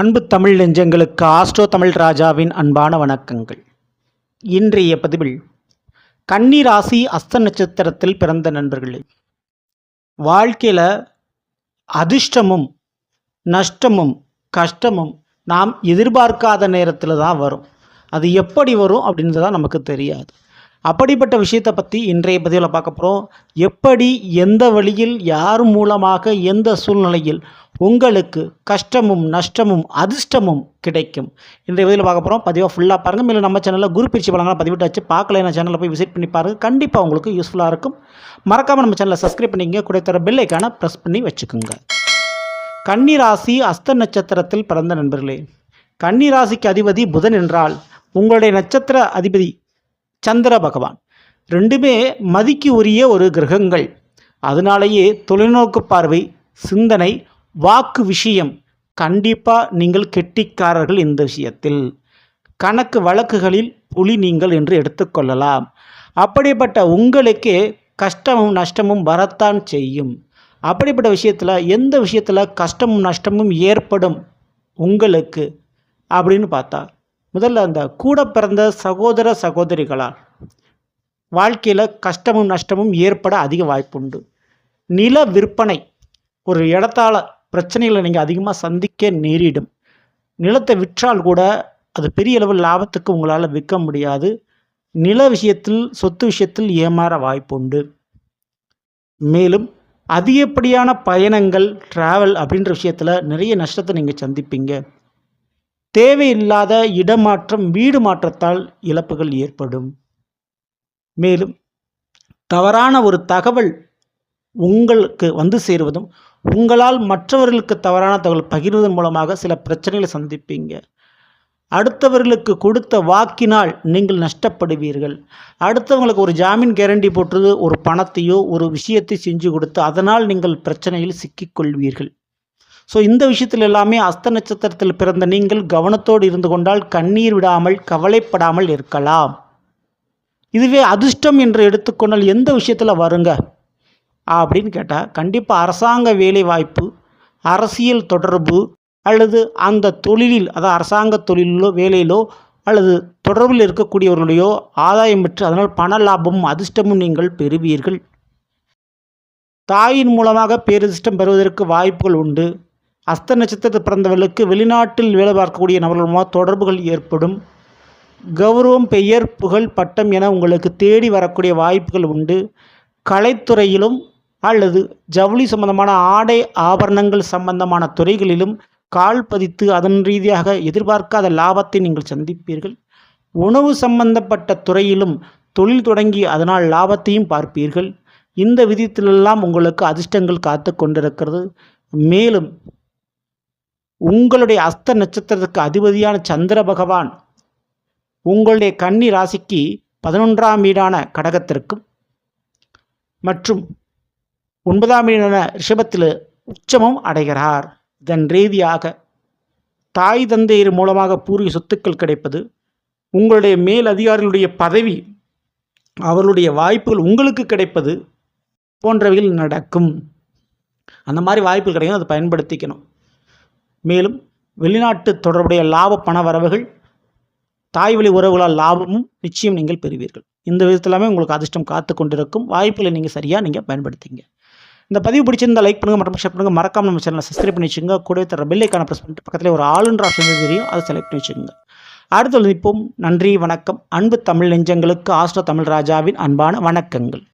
அன்பு தமிழ் நெஞ்சங்களுக்கு ஆஸ்ட்ரோ தமிழ் ராஜாவின் அன்பான வணக்கங்கள். இன்றைய பதிவில் கன்னி ராசி அஸ்த நட்சத்திரத்தில் பிறந்த நண்பர்களே வாழ்க்கையில் அதிர்ஷ்டமும் நஷ்டமும் கஷ்டமும் நாம் எதிர்பார்க்காத நேரத்தில் தான் வரும். அது எப்படி வரும் அப்படின்றது தான் நமக்கு தெரியாது. அப்படிப்பட்ட விஷயத்தை பற்றி இன்றைய பதிவில் பார்க்க போகிறோம் எப்படி எந்த வழியில் யார் மூலமாக எந்த சூழ்நிலையில் உங்களுக்கு கஷ்டமும் நஷ்டமும் அதிர்ஷ்டமும் கிடைக்கும்? இன்றைய பதிவில் பார்க்க போகிறோம் பதிவாக ஃபுல்லாக பாருங்கள் மேலும் நம்ம சேனலில் குரு பிரிச்சு பழங்கலாம் பதிவிட்டு வச்சு பார்க்கல என்ன சேனலில் போய் விசிட் பண்ணி பாருங்கள் கண்டிப்பாக உங்களுக்கு யூஸ்ஃபுல்லாக இருக்கும். மறக்காமல் நம்ம சேனலை சப்ஸ்கிரைப் பண்ணிங்க கூட தர பெல்லைக்கான ப்ரெஸ் பண்ணி வச்சுக்கோங்க. கன்னி ராசி அஸ்த நட்சத்திரத்தில் பிறந்த நண்பர்களே கன்னிராசிக்கு அதிபதி புதன் என்றால் உங்களுடைய நட்சத்திர அதிபதி சந்திர பகவான். ரெண்டுமே மதிக்கு உரிய ஒரு கிரகங்கள். அதனாலேயே தொலைநோக்கு பார்வை சிந்தனை வாக்கு விஷயம் கண்டிப்பாக நீங்கள் கெட்டிக்காரர்கள் இந்த விஷயத்தில். கணக்கு வழக்குகளில் புலி நீங்கள் என்று எடுத்துக்கொள்ளலாம் அப்படிப்பட்ட உங்களுக்கே கஷ்டமும் நஷ்டமும் வரத்தான் செய்யும். அப்படிப்பட்ட விஷயத்தில் எந்த விஷயத்தில் கஷ்டமும் நஷ்டமும் ஏற்படும் உங்களுக்கு? அப்படின்னு பார்த்தா முதல்ல அந்த கூட பிறந்த சகோதர சகோதரிகளால் வாழ்க்கையில் கஷ்டமும் நஷ்டமும் ஏற்பட அதிக வாய்ப்புண்டு நில விற்பனை ஒரு இடத்தால் பிரச்சனைகளை நீங்கள் அதிகமாக சந்திக்க நேரிடும். நிலத்தை விற்றால் கூட அது பெரிய அளவில் லாபத்துக்கு உங்களால் விற்க முடியாது. நில விஷயத்தில் சொத்து விஷயத்தில் ஏமாற வாய்ப்புண்டு மேலும் அதிகப்படியான பயணங்கள் ட்ராவல் அப்படின்ற விஷயத்தில் நிறைய நஷ்டத்தை நீங்கள் சந்திப்பீங்க. தேவையில்லாத இடமாற்றம் வீடு மாற்றத்தால் இழப்புகள் ஏற்படும். மேலும் தவறான ஒரு தகவல் உங்களுக்கு வந்து சேருவதும் உங்களால் மற்றவர்களுக்கு தவறான தகவல் பகிர்வதன் மூலமாக சில பிரச்சனைகளை சந்திப்பீங்க. அடுத்தவர்களுக்கு கொடுத்த வாக்கினால் நீங்கள் நஷ்டப்படுவீர்கள். அடுத்தவங்களுக்கு ஒரு ஜாமீன் கேரண்டி போட்டது ஒரு பணத்தையோ ஒரு விஷயத்தை செஞ்சு கொடுத்து அதனால் நீங்கள் பிரச்சனையில் சிக்கிக்கொள்வீர்கள். ஸோ இந்த விஷயத்தில் எல்லாமே அஸ்த நட்சத்திரத்தில் பிறந்த நீங்கள் கவனத்தோடு இருந்து கொண்டால் கண்ணீர் விடாமல் கவலைப்படாமல் இருக்கலாம். இதுவே அதிர்ஷ்டம் என்று எடுத்துக்கொண்டால் எந்த விஷயத்தில் வருங்க? அப்படின்னு கேட்டால் கண்டிப்பாக அரசாங்க வேலை வாய்ப்பு அரசியல் தொடர்பு அல்லது அந்த தொழிலில் அதாவது அரசாங்க தொழிலிலோ வேலையிலோ அல்லது தொடர்பில் இருக்கக்கூடியவர்களுடையோ ஆதாயம் பெற்று அதனால் பண லாபமும் அதிர்ஷ்டமும் நீங்கள் பெறுவீர்கள். தாயின் மூலமாக பேரதிர்ஷ்டம் பெறுவதற்கு வாய்ப்புகள் உண்டு. அஸ்த நட்சத்திரத்தில் பிறந்தவர்களுக்கு வெளிநாட்டில் வேலை பார்க்கக்கூடிய நபர்கள் மூலமாக தொடர்புகள் ஏற்படும். கௌரவம் பெயர் புகழ் பட்டம் என உங்களுக்கு தேடி வரக்கூடிய வாய்ப்புகள் உண்டு. கலைத்துறையிலும் அல்லது ஜவுளி சம்பந்தமான ஆடை ஆபரணங்கள் சம்பந்தமான துறைகளிலும் கால் பதித்து அதன் ரீதியாக எதிர்பார்க்காத லாபத்தை நீங்கள் சந்திப்பீர்கள். உணவு சம்பந்தப்பட்ட துறையிலும் தொழில் தொடங்கி அதனால் லாபத்தையும் பார்ப்பீர்கள். இந்த விதத்திலெல்லாம் உங்களுக்கு அதிர்ஷ்டங்கள் காத்து கொண்டிருக்கிறது. மேலும் உங்களுடைய அஸ்த நட்சத்திரத்துக்கு அதிபதியான சந்திர பகவான் உங்களுடைய கன்னி ராசிக்கு பதினொன்றாம் வீடான கடகத்திற்கும் மற்றும் ஒன்பதாம் வீடான ரிஷபத்தில் உச்சமும் அடைகிறார். இதன் ரீதியாக தாய் தந்தையர் மூலமாக பூர்வீக சொத்துக்கள் கிடைப்பது உங்களுடைய மேல் அதிகாரிகளுடைய பதவி அவர்களுடைய வாய்ப்புகள் உங்களுக்கு கிடைப்பது போன்றவைகள் நடக்கும். அந்த மாதிரி வாய்ப்புகள் கிடைக்கும் அதை பயன்படுத்திக்கணும். மேலும் வெளிநாட்டு தொடர்புடைய லாப பண வரவுகள் தாய் வழி உறவுகளால் லாபமும் நிச்சயம் நீங்கள் பெறுவீர்கள். இந்த விதத்திலாமே உங்களுக்கு அதிர்ஷ்டம் காத்து கொண்டிருக்கும். வாய்ப்புகளை நீங்கள் சரியாக நீங்கள் பயன்படுத்திங்க. இந்த பதிவு பிடிச்சிருந்த லைக் பண்ணுங்கள் மற்றும் ஷேர் பண்ணுங்கள் மறக்காம நம்ம சேனலை சப்ஸ்கிரைப் பண்ணி வச்சுங்க கூட தர பெல்லைக்கான ப்ரெஸ் பண்ணிட்டு பக்கத்தில் ஒரு ஆளுன்ற ஆப்ஷன் தெரியும். அதை செலக்ட் பண்ணி வச்சுக்கோங்க. அடுத்து நிற்போம் நன்றி வணக்கம். அன்பு தமிழ் நெஞ்சங்களுக்கு ஆஸ்ட்ரோ தமிழ் ராஜாவின் அன்பான வணக்கங்கள்.